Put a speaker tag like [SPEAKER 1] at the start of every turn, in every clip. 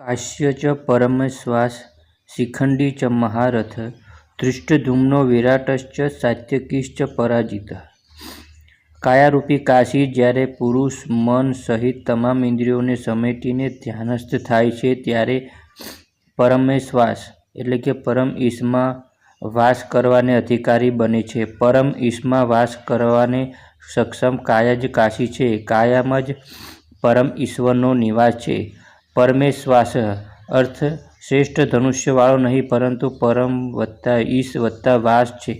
[SPEAKER 1] કાશ્ય ચ પરમેશ્વાસ શિખંડી ચ મહારથ ધૃષ્ટદ્યુમ્નો વિરાટશ્ચ, સાત્યકીશ્ચ પરાજિત. કાયારૂપી કાશી જ્યારે પુરુષ મન સહિત તમામ ઇન્દ્રિયોને સમેટીને ધ્યાનસ્થ થાય છે ત્યારે પરમેશ્વાસ એટલે કે પરમ ઈશમાં વાસ કરવાને અધિકારી બને છે. પરમ ઈશમાં વાસ કરવાને સક્ષમ કાયા જ કાશી છે. કાયામાં જ પરમ ઈશ્વરનો નિવાસ છે. પરમેશ્વાસ અર્થ શ્રેષ્ઠ ધનુષ્યવાળો નહીં, પરંતુ પરમ વત્તા ઈશ વત્તા વાસ છે.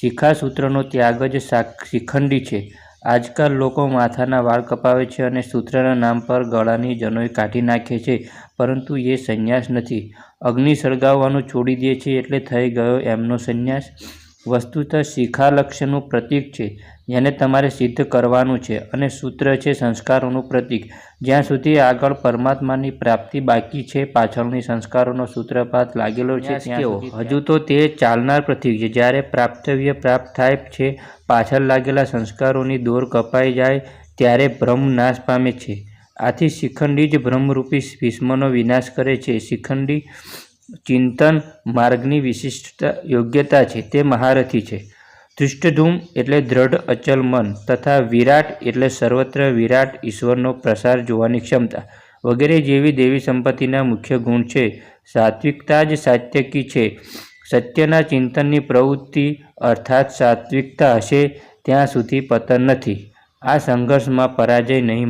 [SPEAKER 1] શિખાસૂત્રનો ત્યાગ જ શિખંડી છે. આજકાલ લોકો માથાના વાળ કપાવે છે અને સૂત્રના નામ પર ગળાની જનોઈ કાઢી નાખે છે, પરંતુ એ સંન્યાસ નથી. અગ્નિ સળગાવવાનું છોડી દે છે એટલે થઈ ગયો એમનો સંન્યાસ. વસ્તુતઃ શિખાલક્ષ્યનું પ્રતીક છે જેને તમારે સિદ્ધ કરવાનું છે અને સૂત્ર છે સંસ્કારોનું પ્રતીક. જ્યાં સુધી આગળ પરમાત્માની પ્રાપ્તિ બાકી છે પાછળની સંસ્કારોનો સૂત્રપાત લાગેલો છે હજુ તો તે ચાલનાર પ્રતીક છે. જ્યારે પ્રાપ્તવ્ય પ્રાપ્ત થાય છે પાછળ લાગેલા સંસ્કારોની દોર કપાઈ જાય ત્યારે ભ્રમ નાશ પામે છે. આથી શિખંડી જ ભ્રમરૂપી ભીષ્મનો વિનાશ કરે છે. શિખંડી ચિંતન માર્ગની વિશિષ્ટતા, યોગ્યતા છે તે મહારથી છે. ધૃષ્ટધૂમ એટલે દ્રઢ અચલ મન તથા વિરાટ એટલે સર્વત્ર વિરાટ ઈશ્વરનો પ્રસાર જોવાની ક્ષમતા વગેરે જેવી દેવી સંપત્તિના મુખ્ય ગુણ છે. સાત્વિકતા જ સાત્યકી છે. સત્યના ચિંતનની પ્રવૃત્તિ અર્થાત સાત્વિકતા હશે ત્યાં સુધી પતન નથી. આ સંઘર્ષમાં પરાજય નહીં